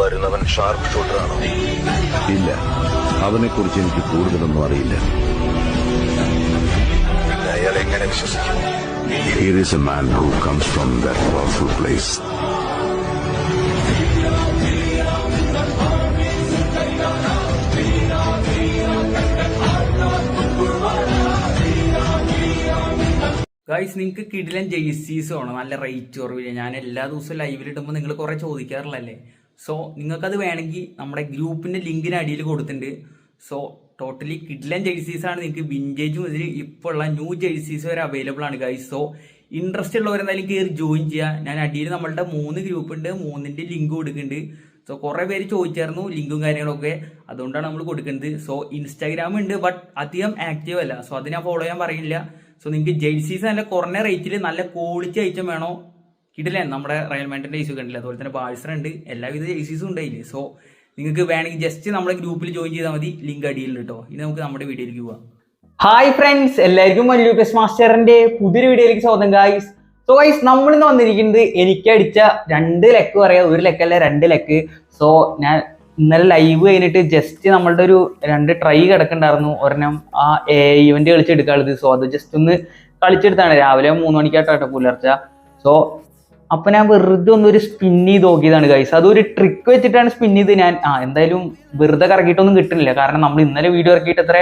വരുന്നവൻ ഷാർപ്പ് ഷൂട്ടറാണോ ഇല്ല. അവനെക്കുറിച്ച് എനിക്ക് കൂടുതലൊന്നും അറിയില്ല. അയാൾ എങ്ങനെ വിശ്വസിക്കും? Here is a man who comes from that powerful place. Guys നിങ്ങൾക്ക് കിടിലൻ ജെയ്സീസ് വേണം നല്ല റേറ്റ് കുറവില്ല ഞാൻ എല്ലാ ദിവസവും ലൈവിൽ ഇടുമ്പോൾ നിങ്ങൾ കുറേ ചോദിക്കാറില്ലല്ലേ? സോ നിങ്ങൾക്കത് വേണമെങ്കിൽ നമ്മുടെ ഗ്രൂപ്പിന്റെ ലിങ്കിന് അടിയിൽ കൊടുത്തിട്ടുണ്ട്. സോ ടോട്ടലി കിഡ്ലൻ ജേഴ്സീസാണ് നിങ്ങൾക്ക് വിന്റേജ് മുതൽ ഇപ്പോൾ ഉള്ള ന്യൂ ജേഴ്സീസ് വരെ അവൈലബിൾ ആണ് ഗൈസ് സോ ഇൻട്രസ്റ്റ് ഉള്ളവരെന്തായാലും കയറി ജോയിൻ ചെയ്യുക ഞാൻ അടിയിൽ നമ്മളുടെ മൂന്ന് ഗ്രൂപ്പ് ഉണ്ട് മൂന്നിന്റെ ലിങ്ക് കൊടുക്കുന്നുണ്ട്. സോ കുറേ പേര് ചോദിച്ചായിരുന്നു ലിങ്കും കാര്യങ്ങളൊക്കെ. അതുകൊണ്ടാണ് നമ്മൾ കൊടുക്കുന്നത്. സോ ഇൻസ്റ്റാഗ്രാം ഉണ്ട് ബട്ട് അധികം ആക്റ്റീവ് അല്ല. സോ അത് ഞാൻ ഫോളോ ചെയ്യാൻ പറയില്ല സോ നിങ്ങൾക്ക് ജേഴ്സീസ് നല്ല കുറഞ്ഞ റേറ്റിൽ നല്ല ക്വാളിറ്റി ഐറ്റം വേണോ? കിട്ടില്ലേ നമ്മുടെ റയൽ മാൻഡിന്റെ ജെയ്സി കണ്ടില്ല? അതുപോലെ തന്നെ ബാഴ്സർ ഉണ്ട്. എല്ലാവിധ ജെയ്സീസും ഉണ്ടായില്ലേ? സോ നിങ്ങൾക്ക് വേണമെങ്കിൽ ജസ്റ്റ് നമ്മുടെ ഗ്രൂപ്പിൽ ജോയിൻ ചെയ്താൽ മതി. ലിങ്ക് അടിയിൽ കേട്ടോ ഇനി നമുക്ക് നമ്മുടെ വീഡിയോയിലേക്ക് പോവാം. ഹായ് ഫ്രണ്ട്സ് എല്ലാവർക്കും മല്ലു പ്ലസ് മാസ്റ്ററിന്റെ പുതിയൊരു വീഡിയോയിലേക്ക് സ്വാഗതം ഗായ്സ് സോ ഗൈസ് നമ്മൾ ഇന്ന് വന്നിരിക്കുന്നത് എനിക്ക് അടിച്ച രണ്ട് ലക്ക് പറയാം. ഒരു ലെക്കല്ല രണ്ട് ലക്ക്. സോ ഞാൻ ഇന്നലെ ലൈവ് കഴിഞ്ഞിട്ട് ജസ്റ്റ് നമ്മളുടെ ഒരു രണ്ട് ട്രൈ കിടക്കണ്ടായിരുന്നു ഒരെണ്ണം ആ ഇവന്റ് കളിച്ചെടുക്കാനുള്ളത് സോ അത് ജസ്റ്റ് ഒന്ന് കളിച്ചെടുത്താണ്. രാവിലെ മൂന്ന് മണിക്കാട്ടോ പുലർച്ച. സോ അപ്പൊ ഞാൻ വെറുതെ ഒന്ന് ഒരു സ്പിൻ ചെയ്ത് നോക്കിയതാണ് ഗൈസ് അതൊരു ട്രിക്ക് വെച്ചിട്ടാണ് സ്പിൻ ചെയ്ത് ഞാൻ ആ എന്തായാലും വെറുതെ കറക്കിയിട്ടൊന്നും കിട്ടുന്നില്ല. കാരണം നമ്മൾ ഇന്നലെ വീഡിയോ ഇറക്കിയിട്ട് അത്ര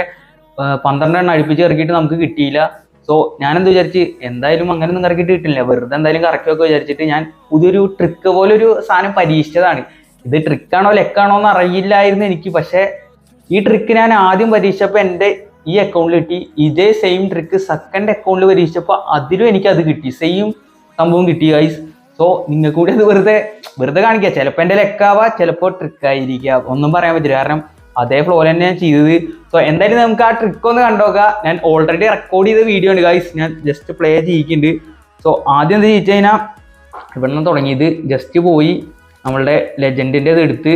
പന്ത്രണ്ടെണ്ണം അടുപ്പിച്ച് ഇറക്കിയിട്ട് നമുക്ക് കിട്ടിയില്ല. സോ ഞാനെന്ത് വിചാരിച്ച് എന്തായാലും അങ്ങനെ ഒന്നും കറക്കിയിട്ട് കിട്ടില്ല. വെറുതെ എന്തായാലും കറക്കിയൊക്കെ വിചാരിച്ചിട്ട് ഞാൻ പുതിയൊരു ട്രിക്ക് പോലെ ഒരു സാധനം പരീക്ഷിച്ചതാണ്. ഇത് ട്രിക്കാണോ ലെക്കാണോ എന്ന് അറിയില്ലായിരുന്നു എനിക്ക്. പക്ഷേ ഈ ട്രിക്ക് ഞാൻ ആദ്യം പരീക്ഷിച്ചപ്പോൾ എന്റെ ഈ അക്കൗണ്ടിൽ കിട്ടി. ഇതേ സെയിം ട്രിക്ക് സെക്കൻഡ് അക്കൗണ്ടിൽ പരീക്ഷിച്ചപ്പോൾ അതിലും എനിക്ക് അത് കിട്ടി. സെയിം സംഭവം കിട്ടി ഗൈസ് സോ നിങ്ങൾക്ക് കൂടി അത് വെറുതെ വെറുതെ കാണിക്കുക ചിലപ്പോൾ എന്റെ ലെക്കാവാ ചിലപ്പോൾ ട്രിക്ക് ആയിരിക്കുക ഒന്നും പറയാൻ പറ്റില്ല. കാരണം അതേ ഫ്ലോ തന്നെ ഞാൻ ചെയ്തത്. സോ എന്തായാലും നമുക്ക് ആ ട്രിക്ക് ഒന്ന് കണ്ടോക്കാം. ഞാൻ ഓൾറെഡി റെക്കോർഡ് ചെയ്ത വീഡിയോ ഉണ്ട് ഗൈസ് ഞാൻ ജസ്റ്റ് പ്ലേ ചെയ്യിക്കുന്നുണ്ട്. സോ ആദ്യം എന്താ ചോദിച്ചു കഴിഞ്ഞാൽ ഇവിടെ നിന്ന് തുടങ്ങിയത് ജസ്റ്റ് പോയി നമ്മളുടെ ലെജൻഡിന്റെ ഇത് എടുത്ത്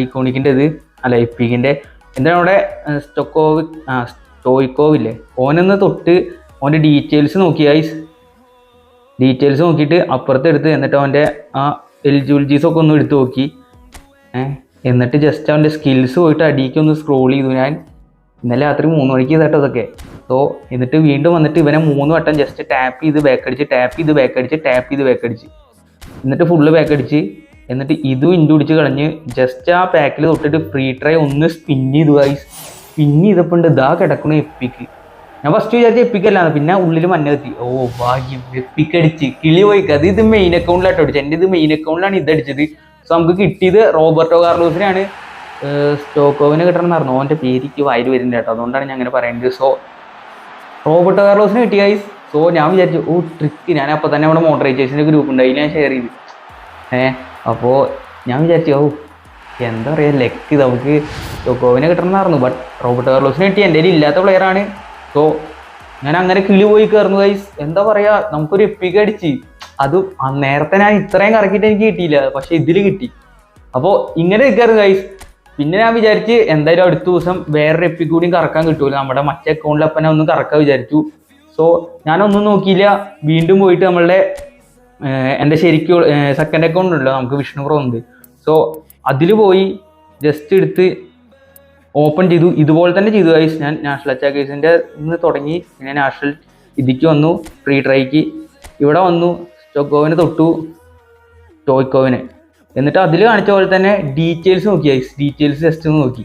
ഐക്കോണിക്കിന്റെ ഇത് അല്ല എപ്പിക്കിന്റെ എന്താണ് അവിടെ സ്റ്റൊക്കോവ് സ്റ്റോയിക്കോവില്ലേ ഓനൊന്ന് തൊട്ട് ഓന്റെ ഡീറ്റെയിൽസ് നോക്കി ഗൈസ് ഡീറ്റെയിൽസ് നോക്കിയിട്ട് അപ്പുറത്ത് എടുത്ത് എന്നിട്ട് അവന്റെ ആ എലിജിബിലിറ്റീസ് ഒക്കെ ഒന്ന് എടുത്ത് നോക്കി. എന്നിട്ട് ജസ്റ്റ് അവന്റെ സ്കിൽസ് പോയിട്ട് അടിയിലേക്ക് ഒന്ന് സ്ക്രോൾ ചെയ്തു. ഞാൻ ഇന്നലെ രാത്രി മൂന്ന് മണിക്ക് ചെയ്തട്ടോ അതൊക്കെ സോ എന്നിട്ട് വീണ്ടും വന്നിട്ട് ഇവനെ മൂന്ന് വട്ടം ജസ്റ്റ് ടാപ്പ് ചെയ്ത് ബാക്ക് അടിച്ച് ടാപ്പ് ചെയ്ത് ബാക്ക് അടിച്ച് ടാപ്പ് ചെയ്ത് ബാക്ക് അടിച്ച്. എന്നിട്ട് ഫുള്ള് ബാക്ക് അടിച്ച്. എന്നിട്ട് ഇതും ഇൻഡു പിടിച്ച് കളഞ്ഞ് ജസ്റ്റ് ആ പാക്കിൽ തൊട്ടിട്ട് ഫ്രീ ട്രൈ ഒന്ന് സ്പിൻ ചെയ്തു ഗൈസ് സ്പിൻ ചെയ്തപ്പോൾ ഉണ്ട് ഇതാ കിടക്കണ എപ്പിക്ക് ഞാൻ ഫസ്റ്റ് വിചാരിച്ച എപ്പിക്കല്ലാന്ന് പിന്നെ ഉള്ളിൽ മഞ്ഞെത്തി ഓ ഭാഗ്യം. എപ്പിക്കടിച്ച്. കിളി പോയി. അത് ഇത് മെയിൻ അക്കൗണ്ടിലാട്ടോ അടിച്ചത്. എന്റെ ഇത് മെയിൻ അക്കൗണ്ടിലാണ് ഇത് അടിച്ചത്. സോ നമുക്ക് കിട്ടിയത് റോബർട്ടോ കാർലോസിനാണ് സ്റ്റോക്കോവിനെ കിട്ടണം പറഞ്ഞു ഓന്റെ പേരിക്ക് വായിൽ വരുന്നുണ്ട് കേട്ടോ. അതുകൊണ്ടാണ് ഞാൻ അങ്ങനെ പറയുന്നത്. സോ റോബർട്ടോ കാർലോസിന് കിട്ടി സോ ഞാൻ വിചാരിച്ചു ഓ ട്രിക്ക് ഞാൻ അപ്പോൾ തന്നെ നമ്മുടെ മോട്ടറൈസേഷന്റെ ഗ്രൂപ്പ് ഉണ്ട് അതിൽ ഞാൻ ഷെയർ ചെയ്തു. ഏ അപ്പോൾ ഞാൻ വിചാരിച്ചു ഓ എന്താ പറയുക ലെക്ക് നമുക്ക് സ്റ്റോക്കോവിനെ കിട്ടണമെന്നായിരുന്നു ബട്ട് റോബർട്ടോ കാർലോസിന് കിട്ടി. എന്റെ ഇല്ലാത്ത പ്ലെയറാണ് സോ ഞാൻ അങ്ങനെ കിളി പോയി കയറുന്നു ഗൈസ് എന്താ പറയാ നമുക്കൊരു എപ്പിക്ക് അടിച്ച്. അത് നേരത്തെ ഞാൻ ഇത്രയും കറക്കിയിട്ട് എനിക്ക് കിട്ടിയില്ല പക്ഷെ ഇതിൽ കിട്ടി. അപ്പോൾ ഇങ്ങനെ നിൽക്കാറ് ഗൈസ് പിന്നെ ഞാൻ വിചാരിച്ച് എന്തായാലും അടുത്ത ദിവസം വേറൊരു എപ്പി കൂടി കറക്കാൻ കിട്ടൂല. നമ്മുടെ മറ്റേ അക്കൗണ്ടിൽ അപ്പം ഒന്ന് കറക്കാൻ വിചാരിച്ചു. സോ ഞാനൊന്നും നോക്കിയില്ല. വീണ്ടും പോയിട്ട് നമ്മളുടെ എന്റെ ശരിക്കും സെക്കൻഡ് അക്കൗണ്ട് ഉണ്ടല്ലോ നമുക്ക് വിഷ്ണു പ്രോ ഉണ്ട്. സോ അതിൽ പോയി ജസ്റ്റ് എടുത്ത് ഓപ്പൺ ചെയ്തു. ഇതുപോലെ തന്നെ ചെയ്തു ഗൈസ് ഞാൻ നാഷണൽ അറ്റാക്കേഴ്സിന്റെ നിന്ന് തുടങ്ങി. പിന്നെ നാഷണൽ ഇതിക്ക് വന്നു ഫ്രീ ട്രൈക്ക് ഇവിടെ വന്നു സ്റ്റോക്കോവിനെ തൊട്ടു ടോയ്ക്കോവിനെ. എന്നിട്ട് അതിൽ കാണിച്ച പോലെ തന്നെ ഡീറ്റെയിൽസ് നോക്കി ഗൈസ് ഡീറ്റെയിൽസ് ജസ്റ്റ് ഒന്ന് നോക്കി.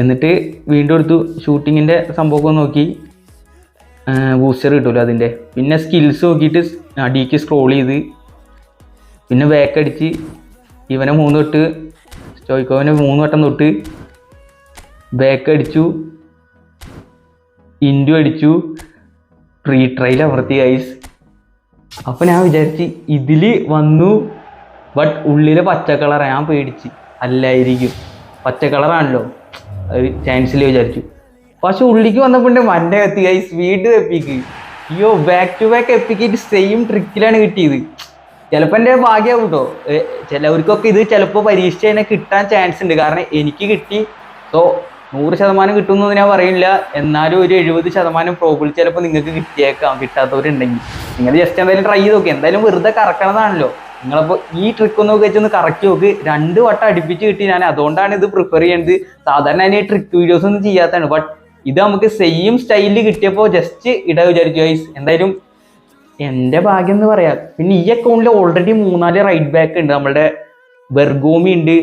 എന്നിട്ട് വീണ്ടും എടുത്തു ഷൂട്ടിങ്ങിന്റെ സംഭവമൊക്കെ നോക്കി. ബൂസ്റ്റർ കിട്ടുമല്ലോ അതിന്റെ പിന്നെ സ്കിൽസ് നോക്കിയിട്ട് അടിക്ക് സ്ക്രോൾ ചെയ്ത്. പിന്നെ വേക്കടിച്ച് ഇവനെ മൂന്ന് തൊട്ട് സ്റ്റോയ്ക്കോവിനെ മൂന്ന് വട്ടം തൊട്ട്. ബാക്ക് അടിച്ചു. ഇൻഡു അടിച്ചു. പ്രീ ട്രയൽ അമർത്തി ഐസ് അപ്പൊ ഞാൻ വിചാരിച്ച് ഇതിൽ വന്നു ബട്ട് ഉള്ളിൽ പച്ച കളറാണ് ഞാൻ പേടിച്ച്. അല്ലായിരിക്കും. പച്ച കളറാണല്ലോ ഒരു ചാൻസിൽ വിചാരിച്ചു. പക്ഷെ ഉള്ളിക്ക് വന്നപ്പോൾ മണ്ട കത്തി ഐസ് വീണ്ടും എപ്പിക്ക്. അയ്യോ back to back epic same ട്രിക്കിലാണ് കിട്ടിയത്. ചിലപ്പോൾ എന്റെ ഭാഗ്യമാവും കേട്ടോ ചിലവർക്കൊക്കെ ഇത് ചിലപ്പോൾ പരീക്ഷ തന്നെ കിട്ടാൻ ചാൻസ് ഉണ്ട്. കാരണം എനിക്ക് കിട്ടി. സോ നൂറ് ശതമാനം കിട്ടുമെന്ന് ഞാൻ പറയില്ല. എന്നാലും ഒരു എഴുപത് ശതമാനം പ്രോബിൾ ചിലപ്പോൾ നിങ്ങൾക്ക് കിട്ടിയേക്കാം കിട്ടാത്തവരുണ്ടെങ്കിൽ. നിങ്ങൾ ജസ്റ്റ് എന്തായാലും ട്രൈ ചെയ്ത് നോക്കി. എന്തായാലും വെറുതെ കറക്കണതാണല്ലോ. നിങ്ങളപ്പോൾ ഈ ട്രിക്ക് ഒന്ന് വെച്ചൊന്ന് കറക്കി നോക്ക്. രണ്ട് വട്ടം അടുപ്പിച്ച് കിട്ടി ഞാൻ. അതുകൊണ്ടാണ് ഇത് പ്രിഫർ ചെയ്യുന്നത് സാധാരണ ഞാൻ ഈ ട്രിക്ക് വീഡിയോസ് ഒന്നും ചെയ്യാത്തതാണ്. ബട്ട് ഇത് നമുക്ക് സെയിം സ്റ്റൈലിൽ കിട്ടിയപ്പോൾ ജസ്റ്റ് ഇട വിചാരിച്ചു ഗൈസ് എന്തായാലും എന്റെ ഭാഗ്യം എന്ന് പറയാം. പിന്നെ ഈ അക്കൗണ്ടിൽ ഓൾറെഡി മൂന്നാൽ റൈറ്റ് ബാക്ക് ഉണ്ട്. നമ്മുടെ ബെർഗോമി ഉണ്ട്.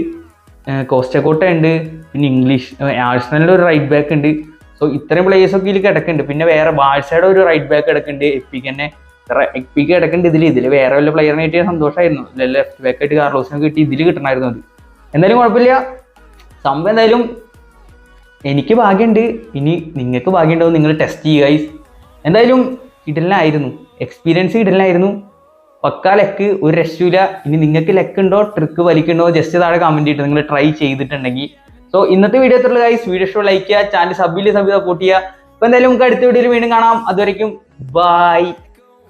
കോസ്റ്റക്കോട്ട ഉണ്ട് പിന്നെ ഇംഗ്ലീഷ് ആഴ്സണലിന്റെ ഒരു റൈറ്റ് ബാക്ക് ഉണ്ട്. സോ ഇത്രയും പ്ലേയേഴ്സൊക്കെ ഇതിൽ കിടക്കുന്നുണ്ട്. പിന്നെ വേറെ ബാഴ്സയുടെ ഒരു റൈറ്റ് ബാക്ക് കിടക്കുന്നുണ്ട്. എപ്പിക്ക് തന്നെ എപ്പിക്ക് കിടക്കുന്നുണ്ട് ഇതിൽ ഇതിൽ വേറെ വല്ല പ്ലെയറിനെ കിട്ടിയ സന്തോഷമായിരുന്നു ലെഫ്റ്റ് ബാക്ക് ആയിട്ട് കാർലോസിനെ കിട്ടി ഇതിൽ കിട്ടണമായിരുന്നു അത്. എന്തായാലും കുഴപ്പമില്ല. സംഭവം എന്തായാലും എനിക്ക് ഭാഗ്യമുണ്ട്. ഇനി നിങ്ങൾക്ക് ഭാഗ്യമുണ്ടാവും. നിങ്ങൾ ടെസ്റ്റ് ചെയ്യുക. എന്തായാലും കിടലായിരുന്നു എക്സ്പീരിയൻസ് ഇടലായിരുന്നു പക്കാ ലെക്ക് ഒരു രക്ഷയില്ല ഇനി നിങ്ങൾക്ക് ലെക്ക് ഉണ്ടോ ട്രിക്ക് വലിക്കുണ്ടോ ജസ്റ്റ് താഴെ കമന്റ് ചെയ്തിട്ട് നിങ്ങൾ ട്രൈ ചെയ്തിട്ടുണ്ടെങ്കിൽ. സോ ഇന്നത്തെ വീഡിയോ എത്ര ഗൈസ് വീഡിയോ ഷോ ലൈക്ക് ചെയ്യുക ചാനൽ സബ്ബിൽ സബ് സപ്പോർട്ട് ചെയ്യുക. അപ്പൊ എന്തായാലും നമുക്ക് അടുത്ത വീഡിയോയിൽ വീണ്ടും കാണാം. അതുവരെയും ബൈ